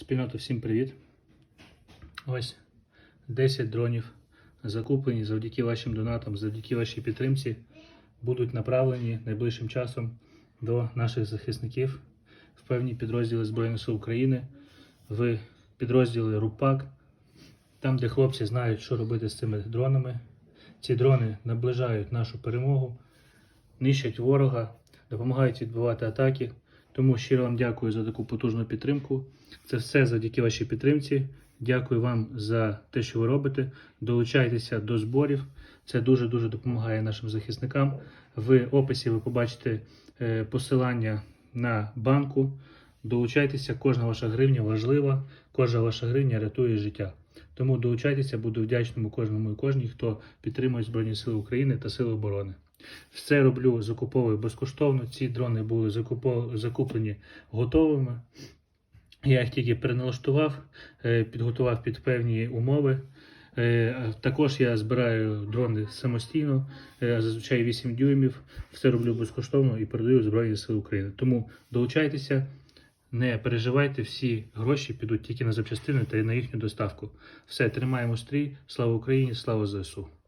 Спільнота, всім привіт. Ось 10 дронів закуплені завдяки вашим донатам, завдяки вашій підтримці, будуть направлені найближчим часом до наших захисників в певні підрозділи Збройних сил України, в підрозділи РУПАК, там, де хлопці знають, що робити з цими дронами. Ці дрони наближають нашу перемогу, нищать ворога, допомагають відбивати атаки. Тому щиро вам дякую за таку потужну підтримку. Це все завдяки вашій підтримці. Дякую вам за те, що ви робите. Долучайтеся до зборів. Це дуже дуже допомагає нашим захисникам. В описі ви побачите е, посилання на банку. Долучайтеся, кожна ваша гривня важлива, кожна ваша гривня рятує життя. Тому долучайтеся, буду вдячному кожному і кожній, хто підтримує Збройні Сили України та Сили оборони. Все роблю, закуповую безкоштовно. Ці дрони були закуплені готовими. Я їх тільки переналаштував, е, підготував під певні умови. Е, Також я збираю дрони самостійно, е, зазвичай 8 дюймів. Все роблю безкоштовно і передаю Збройні Сили України. Тому долучайтеся, не переживайте, всі гроші підуть тільки на запчастини та на їхню доставку. Все, тримаємо стрій. Слава Україні, слава ЗСУ.